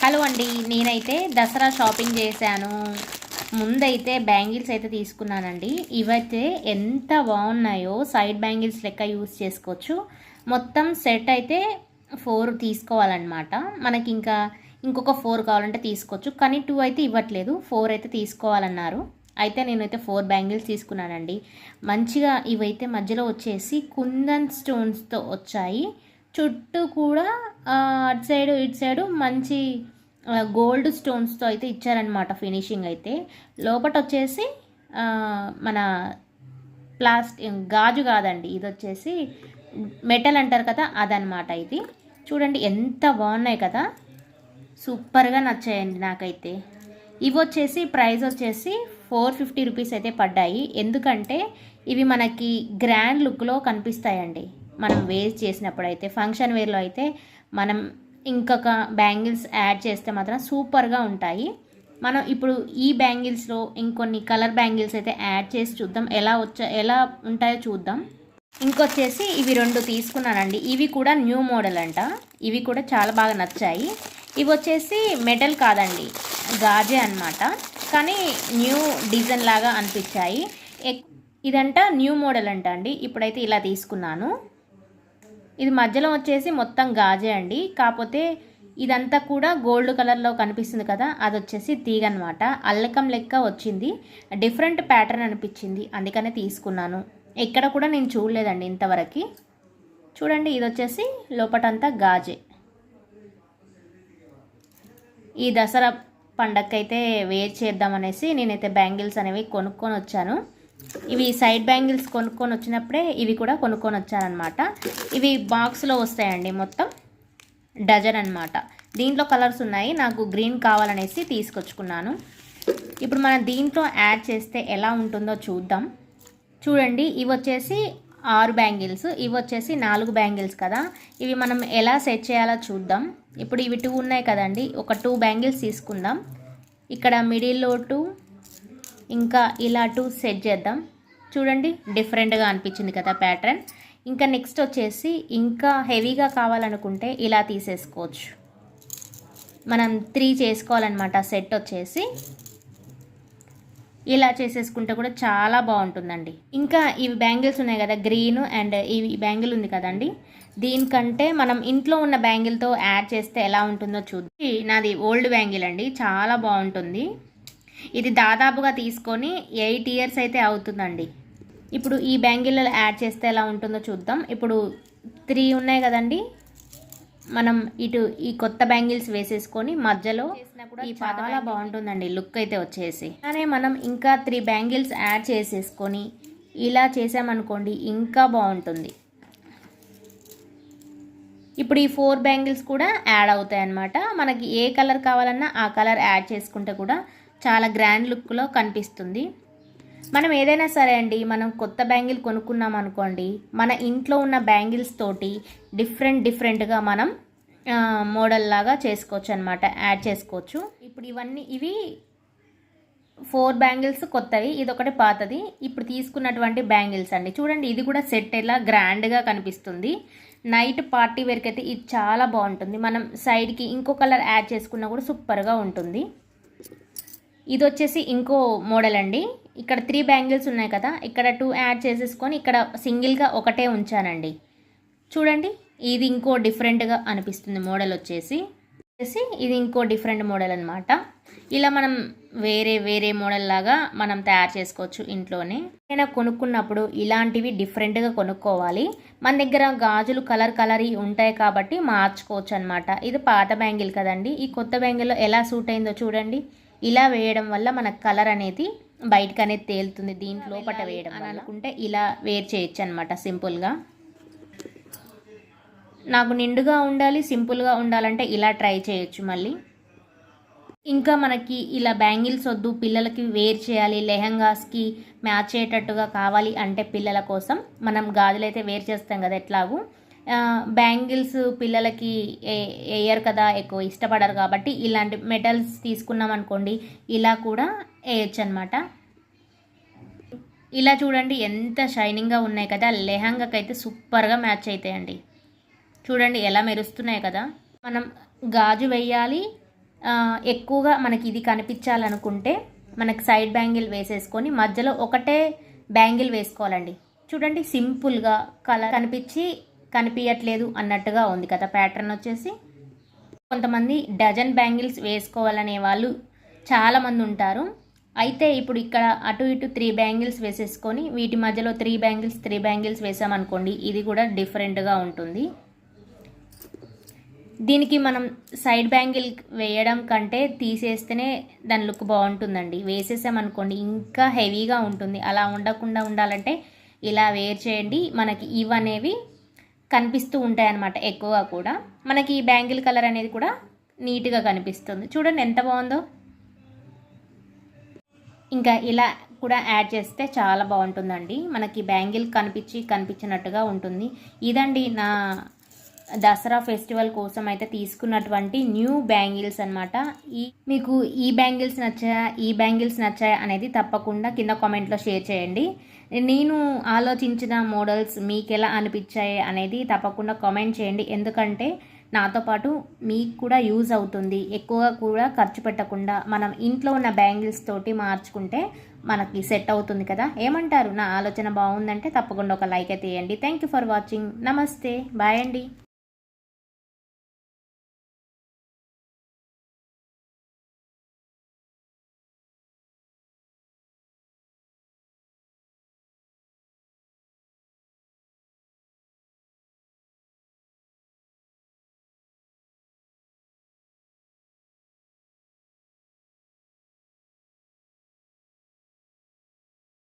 Hello అండి నేనైతే Dasara shopping చేశాను. ముందైతే బ్యాంగిల్స్ అయితే తీసుకున్నానండి. ఇవైతే ఎంత బాగున్నాయో సైడ్ బ్యాంగిల్స్ లెక్క యూస్ చేసుకోవచ్చు. మొత్తం సెట్ అయితే ఫోర్ తీసుకోవాలన్నమాట. మనకి ఇంకా ఇంకొక ఫోర్ కావాలంటే తీసుకోవచ్చు. కానీ టూ అయితే ఇవ్వట్లేదు. ఫోర్ అయితే తీసుకోవాలన్నారు. అయితే నేనైతే ఫోర్ బ్యాంగిల్స్ తీసుకున్నానండి. మంచిగా ఇవైతే మధ్యలో వచ్చేసి కుందన్ స్టోన్స్తో వచ్చాయి. చుట్టూ కూడా అటు సైడు ఇటు సైడు మంచి గోల్డ్ స్టోన్స్తో అయితే ఇచ్చారనమాట ఫినిషింగ్ అయితే. లోపట వచ్చేసి మన ప్లాస్టిక్ గాజు కాదండి ఇది వచ్చేసి మెటల్ అంటారు కదా అదనమాట ఇది. చూడండి ఎంత బాగున్నాయి కదా. సూపర్గా నచ్చాయండి నాకైతే. ఇవి వచ్చేసి ప్రైస్ వచ్చేసి ఫోర్ ఫిఫ్టీ రూపీస్ అయితే పడ్డాయి. ఎందుకంటే ఇవి మనకి గ్రాండ్ లుక్లో కనిపిస్తాయండి. మనం వేర్ చేసినప్పుడు అయితే ఫంక్షన్ వేర్లో అయితే మనం ఇంకొక బ్యాంగిల్స్ యాడ్ చేస్తే మాత్రం సూపర్గా ఉంటాయి. మనం ఇప్పుడు ఈ బ్యాంగిల్స్లో ఇంకొన్ని కలర్ బ్యాంగిల్స్ అయితే యాడ్ చేసి చూద్దాం. ఎలా వచ్చా ఎలా ఉంటాయో చూద్దాం. ఇంకొచ్చేసి ఇవి రెండు తీసుకున్నానండి. ఇవి కూడా న్యూ మోడల్ అంట. ఇవి కూడా చాలా బాగా నచ్చాయి. ఇవి వచ్చేసి మెటల్ కాదండి గాజే అన్నమాట. కానీ న్యూ డిజైన్ లాగా అనిపించాయి. ఎక్- ఇదంట న్యూ మోడల్ అంట అండి. ఇప్పుడైతే ఇలా తీసుకున్నాను. ఇది మధ్యలో వచ్చేసి మొత్తం గాజే అండి. కాకపోతే ఇదంతా కూడా గోల్డ్ కలర్లో కనిపిస్తుంది కదా అది వచ్చేసి తీగ అనమాట అల్లకం లెక్క వచ్చింది. డిఫరెంట్ ప్యాటర్న్ అనిపించింది. అందుకనే తీసుకున్నాను. ఎక్కడ కూడా నేను చూడలేదండి ఇంతవరకు. చూడండి ఇది వచ్చేసి లోపటంతా గాజే. ఈ దసరా పండగకైతే వేర్ చేద్దామనేసి నేనైతే బ్యాంగిల్స్ అనేవి కొనుక్కొని వచ్చాను. ఇవి సైడ్ బ్యాంగిల్స్ కొనుక్కొని వచ్చినప్పుడే ఇవి కూడా కొనుక్కొని వచ్చానమాట ఇవి బాక్స్లో వస్తాయండి మొత్తం. డజన్ అన్నమాట. దీంట్లో కలర్స్ ఉన్నాయి. నాకు గ్రీన్ కావాలనేసి తీసుకొచ్చుకున్నాను. ఇప్పుడు మనం దీంట్లో యాడ్ చేస్తే ఎలా ఉంటుందో చూద్దాం. చూడండి ఇవి వచ్చేసి ఆరు బ్యాంగిల్స్ ఇవి వచ్చేసి నాలుగు బ్యాంగిల్స్ కదా. ఇవి మనం ఎలా సెట్ చేయాలో చూద్దాం. ఇప్పుడు ఇవి టూ ఉన్నాయి కదండి. ఒక టూ బ్యాంగిల్స్ తీసుకుందాం. ఇక్కడ మిడిల్లో టూ ఇంకా ఇలా టూ సెట్ చేద్దాం. చూడండి డిఫరెంట్గా అనిపించింది కదా ప్యాటర్న్ ఇంకా నెక్స్ట్ వచ్చేసి ఇంకా హెవీగా కావాలనుకుంటే ఇలా తీసేసుకోవచ్చు. మనం త్రీ చేసుకోవాలన్నమాట సెట్ వచ్చేసి. ఇలా చేసేసుకుంటే కూడా చాలా బాగుంటుందండి. ఇంకా ఇవి బ్యాంగిల్స్ ఉన్నాయి కదా గ్రీన్ అండ్ ఇవి బ్యాంగిల్ ఉంది కదండి. దీనికంటే మనం ఇంట్లో ఉన్న బ్యాంగిల్తో యాడ్ చేస్తే ఎలా ఉంటుందో చూద్దాం. నాది ఓల్డ్ బ్యాంగిల్ అండి చాలా బాగుంటుంది. ఇది దాదాపుగా తీసుకొని ఎయిట్ ఇయర్స్ అయితే అవుతుందండి. ఇప్పుడు ఈ బ్యాంగిల్ యాడ్ చేస్తే ఎలా ఉంటుందో చూద్దాం. ఇప్పుడు త్రీ ఉన్నాయి కదండి. మనం ఇటు ఈ కొత్త బ్యాంగిల్స్ వేసేసుకొని మధ్యలో ఈ చాలా బాగుంటుందండి. లుక్ అయితే వచ్చేసి. అలానే మనం ఇంకా త్రీ బ్యాంగిల్స్ యాడ్ చేసేసుకొని ఇలా చేసామనుకోండి ఇంకా బాగుంటుంది. ఇప్పుడు ఈ ఫోర్ బ్యాంగిల్స్ కూడా యాడ్ అవుతాయి అన్నమాట మనకి ఏ కలర్ కావాలన్నా ఆ కలర్ యాడ్ చేసుకుంటే కూడా చాలా గ్రాండ్ లుక్లో కనిపిస్తుంది. మనం ఏదైనా సరే అండి మనం కొత్త బ్యాంగిల్ కొనుక్కున్నాం అనుకోండి మన ఇంట్లో ఉన్న బ్యాంగిల్స్ తోటి డిఫరెంట్ డిఫరెంట్గా మనం మోడల్ లాగా చేసుకోవచ్చు అనమాట యాడ్ చేసుకోవచ్చు. ఇప్పుడు ఇవన్నీ ఇవి ఫోర్ బ్యాంగిల్స్ కొత్తవి ఇది ఒకటి పాతది. ఇప్పుడు తీసుకున్నటువంటి బ్యాంగిల్స్ అండి. చూడండి ఇది కూడా సెట్ ఎలా గ్రాండ్గా కనిపిస్తుంది. నైట్ పార్టీ వేర్కి అయితే ఇది చాలా బాగుంటుంది. మనం సైడ్కి ఇంకో కలర్ యాడ్ చేసుకున్నా కూడా సూపర్గా ఉంటుంది. ఇది వచ్చేసి ఇంకో మోడల్ అండి ఇక్కడ త్రీ బ్యాంగిల్స్ ఉన్నాయి కదా ఇక్కడ టూ యాడ్ చేసేసుకొని ఇక్కడ సింగిల్గా ఒకటే ఉంచానండి. చూడండి ఇది ఇంకో డిఫరెంట్గా అనిపిస్తుంది మోడల్ వచ్చేసి వచ్చేసి ఇది ఇంకో డిఫరెంట్ మోడల్ అనమాట ఇలా మనం వేరే వేరే మోడల్ లాగా మనం తయారు చేసుకోవచ్చు ఇంట్లోనే. ఏదైనా కొనుక్కున్నప్పుడు ఇలాంటివి డిఫరెంట్గా కొనుక్కోవాలి. మన దగ్గర గాజులు కలర్ కలర్ ఉంటాయి కాబట్టి మార్చుకోవచ్చు అనమాట ఇది పాత బ్యాంగిల్ కదండి. ఈ కొత్త బ్యాంగిల్లో ఎలా సూట్ అయిందో చూడండి. ఇలా వేయడం వల్ల మన కలర్ అనేది బయటకు అనేది తేలుతుంది దీంట్లో పట వేయడం అని అనుకుంటే ఇలా వేర్ చేయొచ్చు అనమాట సింపుల్గా. నాకు నిండుగా ఉండాలి సింపుల్గా ఉండాలంటే ఇలా ట్రై చేయొచ్చు మళ్ళీ. ఇంకా మనకి ఇలా బ్యాంగిల్స్ వద్దు పిల్లలకి వేర్ చేయాలి లెహంగాస్కి మ్యాచ్ అయ్యేటట్టుగా కావాలి అంటే పిల్లల కోసం మనం గాజులైతే వేర్ చేస్తాం కదా ఎట్లాగూ. బ్యాంగిల్స్ పిల్లలకి ఏ- వేయరు కదా ఎక్కువ ఇష్టపడరు కాబట్టి ఇలాంటి మెటల్స్ తీసుకున్నాం అనుకోండి ఇలా కూడా వేయచ్చు అనమాట ఇలా చూడండి ఎంత షైనింగ్గా ఉన్నాయి కదా లెహంగాకైతే సూపర్గా మ్యాచ్ అవుతాయండి చూడండి ఎలా మెరుస్తున్నాయి కదా. మనం గాజు వేయాలి ఎక్కువగా మనకి ఇది కనిపించాలనుకుంటే మనకి సైడ్ బ్యాంగిల్ వేసేసుకొని మధ్యలో ఒకటే బ్యాంగిల్ వేసుకోవాలండి. చూడండి సింపుల్గా కలర్ కనిపించి కనిపించట్లేదు అన్నట్టుగా ఉంది కదా ప్యాటర్న్ వచ్చేసి. కొంతమంది డజన్ బ్యాంగిల్స్ వేసుకోవాలనే వాళ్ళు చాలామంది ఉంటారు. అయితే ఇప్పుడు ఇక్కడ అటు ఇటు త్రీ బ్యాంగిల్స్ వేసేసుకొని వీటి మధ్యలో త్రీ బ్యాంగిల్స్ త్రీ బ్యాంగిల్స్ వేసామనుకోండి ఇది కూడా డిఫరెంట్గా ఉంటుంది. దీనికి మనం సైడ్ బ్యాంగిల్ వేయడం కంటే తీసేస్తేనే దాని లుక్ బాగుంటుందండి. వేసేసామనుకోండి ఇంకా హెవీగా ఉంటుంది. అలా ఉండకుండా ఉండాలంటే ఇలా వేర్ చేయండి. మనకి ఇవనేవి కనిపిస్తూ ఉంటాయన్నమాట ఎక్కువగా కూడా. మనకి ఈ బ్యాంగిల్ కలర్ అనేది కూడా నీట్గా కనిపిస్తుంది. చూడండి ఎంత బాగుందో. ఇంకా ఇలా కూడా యాడ్ చేస్తే చాలా బాగుంటుందండి. మనకి బ్యాంగిల్ కనిపించి కనిపించినట్టుగా ఉంటుంది. ఇదండి నా దసరా ఫెస్టివల్ కోసం అయితే తీసుకున్నటువంటి న్యూ బ్యాంగిల్స్ అనమాట ఈ మీకు ఈ బ్యాంగిల్స్ నచ్చాయా? ఈ బ్యాంగిల్స్ నచ్చాయా? అనేది తప్పకుండా కింద కామెంట్లో షేర్ చేయండి. నేను ఆలోచించిన మోడల్స్ మీకు ఎలా అనిపించాయి అనేది తప్పకుండా కామెంట్ చేయండి. ఎందుకంటే నాతో పాటు మీకు కూడా యూజ్ అవుతుంది. ఎక్కువగా కూడా ఖర్చు పెట్టకుండా మనం ఇంట్లో ఉన్న బ్యాంగిల్స్ తోటి మార్చుకుంటే మనకి సెట్ అవుతుంది కదా. ఏమంటారు? నా ఆలోచన బాగుందంటే తప్పకుండా ఒక లైక్ అయితే వేయండి థ్యాంక్ యూ ఫర్ వాచింగ్ నమస్తే. బాయ్ అండి.